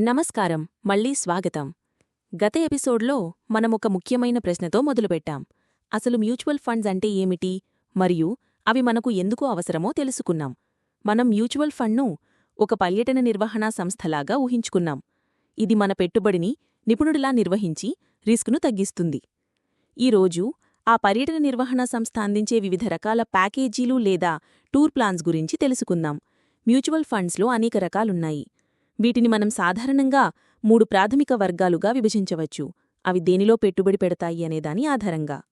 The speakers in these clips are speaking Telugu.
నమస్కారం. మళ్ళీ స్వాగతం. గత ఎపిసోడ్లో మనం ఒక ముఖ్యమైన ప్రశ్నతో మొదలుపెట్టాం. అసలు మ్యూచువల్ ఫండ్స్ అంటే ఏమిటి? మరియు అవి మనకు ఎందుకు అవసరమో తెలుసుకున్నాం. మనం మ్యూచువల్ ఫండ్ను ఒక పర్యటన నిర్వహణా సంస్థలాగా ఊహించుకున్నాం. ఇది మన పెట్టుబడిని నిపుణుడిలా నిర్వహించి రిస్క్ను తగ్గిస్తుంది. ఈరోజు ఆ పర్యటన నిర్వహణ సంస్థ అందించే వివిధ రకాల ప్యాకేజీలు లేదా టూర్ ప్లాన్స్ గురించి తెలుసుకుందాం. మ్యూచువల్ ఫండ్స్లో అనేక రకాలున్నాయి. వీటిని మనం సాధారణంగా మూడు ప్రాథమిక వర్గాలుగా విభజించవచ్చు. అవి దేనిలో పెట్టుబడి పెడతాయి అనేదాని ఆధారంగా.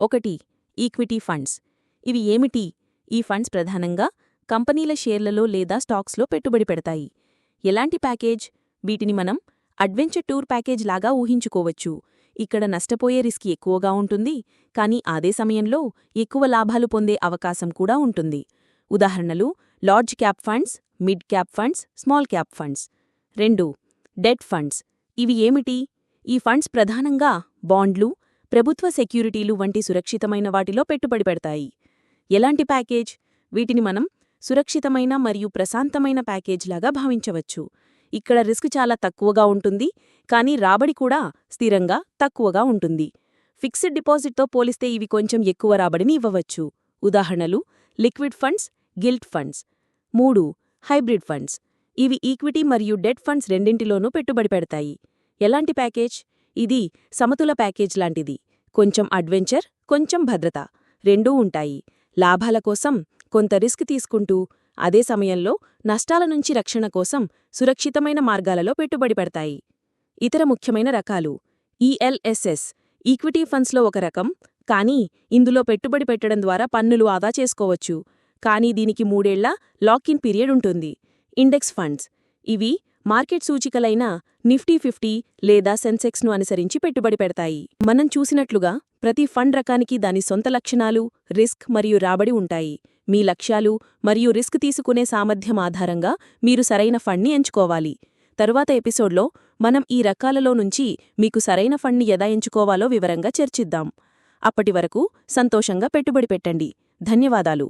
ఒకటి ఈక్విటీ ఫండ్స్. ఇవి ఏమిటి? ఈ ఫండ్స్ ప్రధానంగా కంపెనీల షేర్లలో లేదా స్టాక్స్లో పెట్టుబడి పెడతాయి. ఎలాంటి ప్యాకేజ్? వీటిని మనం అడ్వెంచర్ టూర్ ప్యాకేజ్ లాగా ఊహించుకోవచ్చు. ఇక్కడ నష్టపోయే రిస్క్ ఎక్కువగా ఉంటుంది కానీ అదే సమయంలో ఎక్కువ లాభాలు పొందే అవకాశం కూడా ఉంటుంది. ఉదాహరణలు large cap funds mid cap funds small cap funds. రెండు డెట్ ఫండ్స్. ఇవి ఏమిటి? ఈ ఫండ్స్ ప్రధానంగా బాండ్లు ప్రభుత్వ సెక్యూరిటీలు వంటి సురక్షితమైన వాటిలో పెట్టుబడి పెడతాయి. ఎలాంటి ప్యాకేజ్? వీటిని మనం సురక్షితమైన మరియు ప్రశాంతమైన ప్యాకేజ్లాగా భావించవచ్చు. ఇక్కడ రిస్క్ చాలా తక్కువగా ఉంటుంది కానీ రాబడి కూడా స్థిరంగా తక్కువగా ఉంటుంది. ఫిక్స్డ్ డిపాజిట్తో పోలిస్తే ఇవి కొంచెం ఎక్కువ రాబడిని ఇవ్వవచ్చు. ఉదాహరణలు లిక్విడ్ ఫండ్స్ గిల్ట్ ఫండ్స్. మూడు హైబ్రిడ్ ఫండ్స్. ఇవి ఈక్విటీ మరియు డెట్ ఫండ్స్ రెండింటిలోనూ పెట్టుబడి పెడతాయి. ఎలాంటి ప్యాకేజ్? ఇది సమతుల ప్యాకేజ్ లాంటిది. కొంచెం అడ్వెంచర్ కొంచెం భద్రత. రెండూ ఉంటాయి. లాభాల కోసం కొంత రిస్క్ తీసుకుంటూ అదే సమయంలో నష్టాల నుంచి రక్షణ కోసం సురక్షితమైన మార్గాలలో పెట్టుబడి పెడతాయి. ఇతర ముఖ్యమైన రకాలు. ఈఎల్ఎస్ఎస్ ఈక్విటీ ఫండ్స్లో ఒక రకం కానీ ఇందులో పెట్టుబడి పెట్టడం ద్వారా పన్నులు ఆదా చేసుకోవచ్చు. కానీ దీనికి మూడేళ్ళ లాకిన్ పీరియడ్ ఉంటుంది. Index funds. ఇవి మార్కెట్ సూచికలైన నిఫ్టీ ఫిఫ్టీ లేదా సెన్సెక్స్ను అనుసరించి పెట్టుబడి పెడతాయి. మనం చూసినట్లుగా ప్రతి ఫండ్ రకానికి దాని సొంత లక్షణాలు రిస్క్ మరియు రాబడి ఉంటాయి. మీ లక్ష్యాలు మరియు రిస్క్ తీసుకునే సామర్థ్యం ఆధారంగా మీరు సరైన ఫండ్ని ఎంచుకోవాలి. తరువాత ఎపిసోడ్లో మనం ఈ రకాలలో నుంచి మీకు సరైన ఫండ్ని ఎలా ఎంచుకోవాలో వివరంగా చర్చిద్దాం. అప్పటివరకు సంతోషంగా పెట్టుబడి పెట్టండి. ధన్యవాదాలు.